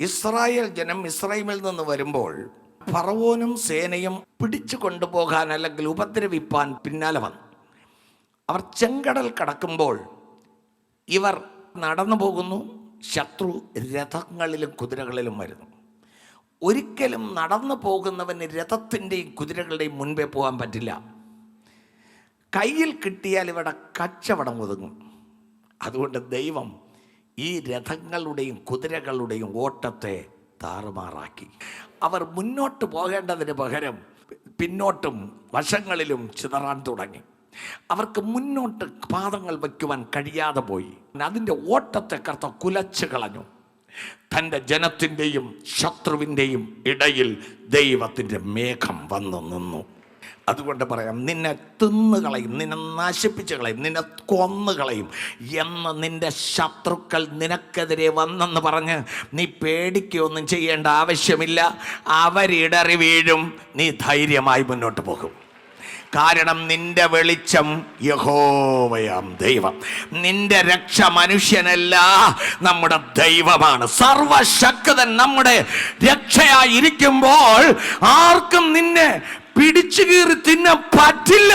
Israel ജനം ഇസ്രായേലിൽ നിന്ന് വരുമ്പോൾ ഫറവോനും സേനയും പിടിച്ചു കൊണ്ടുപോകാൻ അല്ലെങ്കിൽ ഉപദ്രവിപ്പാൻ പിന്നാലെ വന്നു. അവർ ചെങ്കടൽ കടക്കുമ്പോൾ ഇവർ നടന്നു പോകുന്നു ശത്രു രഥങ്ങളിലും കുതിരകളിലും വരുന്നു. ഒരിക്കലും നടന്നു പോകുന്നവന് രഥത്തിന്റെയും കുതിരകളുടെയും മുൻപേ പോകാൻ പറ്റില്ല. കയ്യിൽ കിട്ടിയാൽ ഇവിടെ കച്ചവടം ഒതുങ്ങും. അതുകൊണ്ട് ദൈവം ഈ രഥങ്ങളുടെയും കുതിരകളുടെയും ഓട്ടത്തെ താറുമാറാക്കി. അവർ മുന്നോട്ട് പോകേണ്ടതിന് പകരം പിന്നോട്ടും വശങ്ങളിലും ചിതറാൻ തുടങ്ങി. അവർക്ക് മുന്നോട്ട് പാദങ്ങൾ വയ്ക്കുവാൻ കഴിയാതെ പോയി. അതിന്റെ ഓട്ടത്തെ കർത്ത കുലച്ചു കളഞ്ഞു. തന്റെ ജനത്തിന്റെയും ശത്രുവിന്റെയും ഇടയിൽ ദൈവത്തിന്റെ മേഘം വന്നു നിന്നു. അതുകൊണ്ട് പറയാം നിന്നെ തിന്നുകളയും നിന്നെ നശിപ്പിച്ച് കളയും നിന്നെ കൊന്നു കളയും എന്ന് നിന്റെ ശത്രുക്കൾ നിനക്കെതിരെ വന്നെന്ന് പറഞ്ഞ് നീ പേടിക്കുകയൊന്നും ചെയ്യേണ്ട ആവശ്യമില്ല. അവരിടറി വീഴും നീ ധൈര്യമായി മുന്നോട്ട് പോകും. കാരണം നിന്റെ വെളിച്ചം യഹോവയാം ദൈവം. നിന്റെ രക്ഷ മനുഷ്യനല്ല നമ്മുടെ ദൈവമാണ്. സർവശക്തൻ നമ്മുടെ രക്ഷയായിരിക്കുമ്പോൾ ആർക്കും നിന്നെ പിടിച്ചു കീറി തിന്നാൻ പറ്റില്ല.